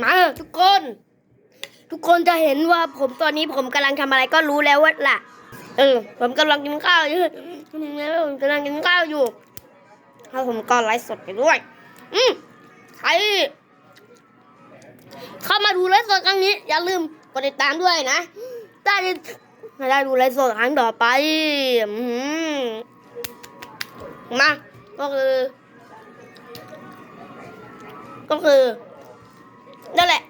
มาทุกคน ทุกคนจะเห็นว่าผมตอนนี้ผมกำลังทำอะไรก็รู้แล้วว่าล่ะ เออ ผมกำลังกินข้าวอยู่ผมกำลังกินข้าวอยู่แล้วผมก็ไลฟ์สดไปด้วย อืมใครเข้ามาดูไลฟ์สดครั้งนี้ อย่าลืมกดติดตามด้วยนะได้ไม่ได้ดูไลฟ์สดครั้งต่อไปอืมมาก็คือ ก็คือ นั่นแหละ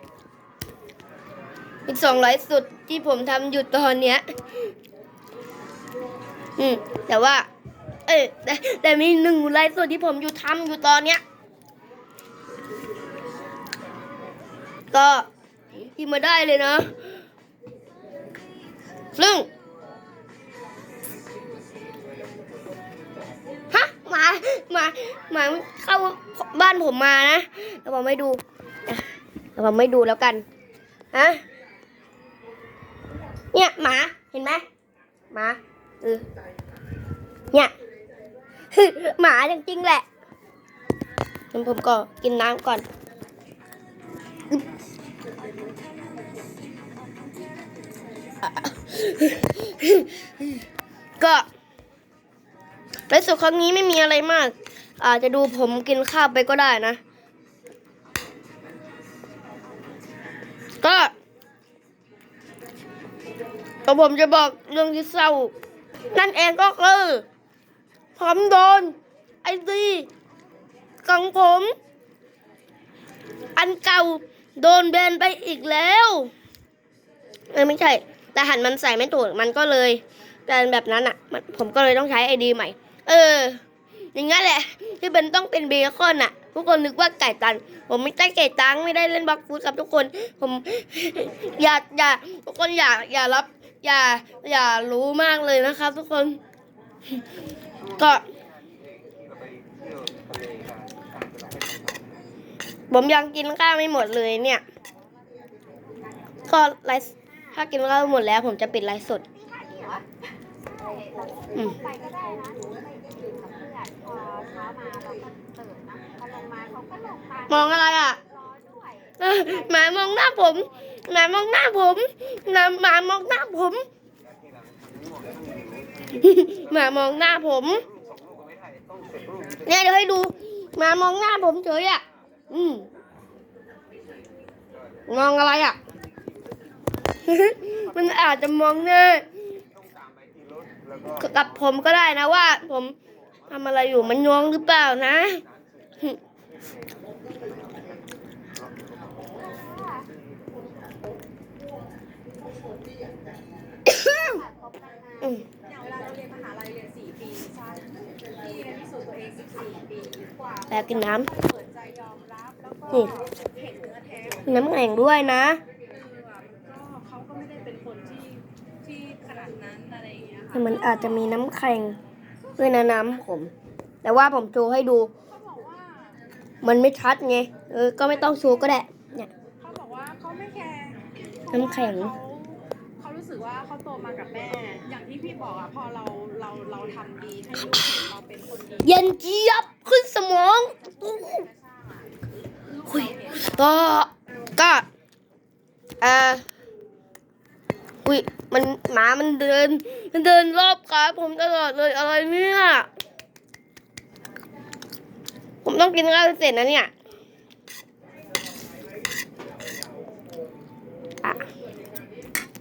อีกสองไลฟ์สดที่ผมทำอยู่ตอนเนี้ย อืม แต่ว่า เอ้ยแต่แต่มีหนึ่งไลฟ์สดที่ผมอยู่ทำอยู่ตอนเนี้ย ก็ที่มาได้เลยนะซึ่งฮะหมาหมาหมาเข้าบ้านผมมานะแต่ผมไม่ดู ผมไม่ดูแล้วกันฮะเนี่ยหมาเห็นไหมหมาเออเนี่ยหมาจริงๆแหละงั้นผมก็กินน้ำก่อนก็ไลฟ์สดครั้งนี้ไม่มีอะไรมาก อาจจะดูผมกินข้าวไปก็ได้นะ ก็ก็ผมจะบอกเรื่องที่เศร้า นั่นเองก็คือผมโดนไอซีของผม อันเก่าโดนแบนไปอีกแล้วเออไม่ใช่ แต่หันมันใส่ไม่ถูกมันก็เลยเป็นแบบนั้นอะ ผมก็เลยต้องใช้ไอดีใหม่ เออ อย่างงั้นแหละ ที่เป็นต้องเป็นเบคอนอะ ทุกคนนึกว่าไก่ตัน ผมไม่ใช่ไก่ตังไม่ได้เล่นบล็อกฟูดกับทุกคนผม อย่าอย่าทุกคนอย่าอย่ารับ อย่า อย่ารู้มากเลยนะครับ ทุกคน ก็ ผมยังกินข้าวไม่หมดเลยเนี่ย ก็ไลฟ์ถ้ากินข้าวหมดแล้ว ผมจะปิดไลฟ์สดอืม ไปก็ได้นะหรือไปดื่มกับเพื่อนพอเช้ามาเราก็ตื่นนะพอลงมาเขาก็ลงตามมองอะไรอะรอด้วยเอ้ยหมามองหน้าผมหมามองหน้าผมหมาหมามองหน้าผมหมามองหน้าผมเนี่ยเดี๋ยวให้ดูหมามองหน้าผมเฉยอะ อืมมองอะไรอะ มันอาจจะมองหน้ากับผมก็ได้นะว่า ผมทำอะไรอยู่มันยองหรือเปล่านะ แล้วกินน้เปิดใจยอมรับแล้วก็นี่เห็นเนื้อแท้ำน้ำแข็งด้วยนะคือแบบก็เขาก็ไม่ได้เป็นคนที่ที่ขนาดนั้นอะไรอย่างเงี้ยแต่ค่ะมันอาจจะมีน้ำแข็งด้วยนะน้ำผม แต่ว่าผมโชว์ให้ดูเขาบอกว่า มันไม่ชัดไง เออ ก็ไม่ต้องโชว์ก็ได้ เนี่ย เขาบอกว่าเขาไม่แคร์น้ำแข็งเขาเขารู้สึกว่าเขาโตมากับแม่ อย่างที่พี่บอกอะพอเราเราเราทำดีให้ลูกเห็นเราเป็นคนดีเย็นเจี๊ยบขึ้นสมองอู้หูคุยก็ ก็เอ่ออุ้ย มันหมามันเดิน มันเดินรอบขาผมตลอดเลยอะไรเนี่ยผม ต้องกินข้าวเสร็จนะเนี่ย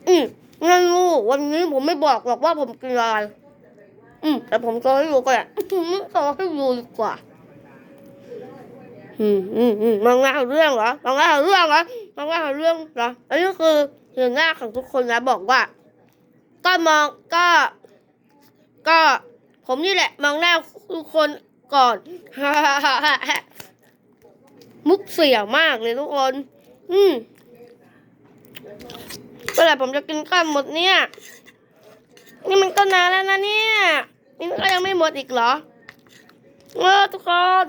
อืมงั้นลูกวันนี้ผมไม่บอกหรอกว่าผมกินอะไรอืมแต่ผมโชว์ให้ดูก็ได้ไม่โชว์ให้ดูดีกว่า อืมอืมอืมมองหน้าเรื่องเหรอมองหน้าเรื่องเหรอมองหน้าเรื่องเหรอ อันนี้คือเห็นหน้าของทุกคนนะบอกว่า ก็มองก็ ก็ ผมนี่แหละมองหน้าทุกคน ก่อน มุกเสี่ยมากเลยทุกคน อืมเมื่อไหร่ผมจะกินข้าวหมดเนี่ย นี่มันก็นานแล้วนะเนี่ยนี่ก็ยังไม่หมดอีกเหรอ เออทุกคน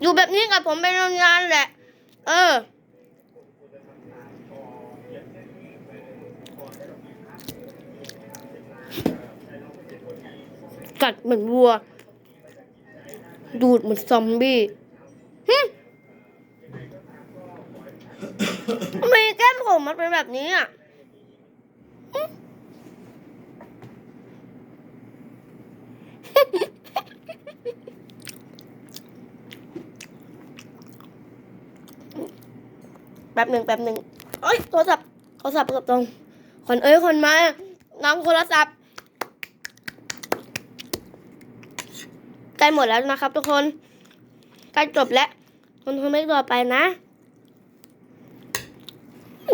อยู่แบบนี้กับผมไปนานแหละ เออ กัดเหมือนวัว ดูดเหมือนซอมบี้หึทำไมแก้มผมมันเป็นแบบนี้อะแป๊บหนึ่งแป๊บหนึ่งเอ้ยโทรศัพท์โทรศัพท์กับตรงคนเอ้ยคนมาน้องโทรศัพท์ ใกล้หมดแล้วนะครับ ทุกคนใกล้จบแล้วคนทนไม่ต่อไปนะ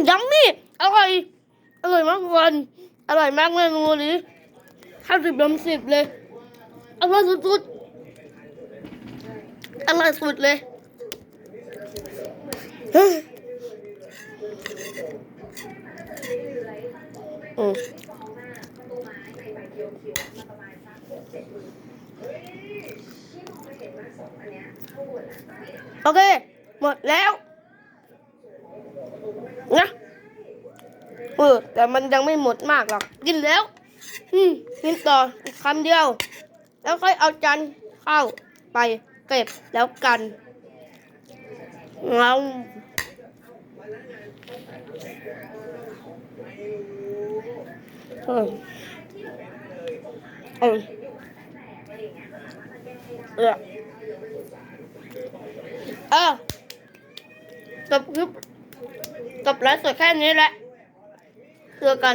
ยัมมี่อร่อยอร่อยมากทุกคนอร่อยมากเมนูนี้ห้าสิบลมสิบเลยอร่อยสุดๆอร่อยสุดเลยเฮ้ยอืม โอเค หมดแล้ว นะเออแต่มันยังไม่หมดมากหรอก กินแล้ว อืมกินต่ออีกคำเดียว แล้วค่อยเอาจานเข้าไปเก็บแล้วกันเราเออเออ เออจบคลิปจบไลฟ์สดแค่นี้แหละเจอกัน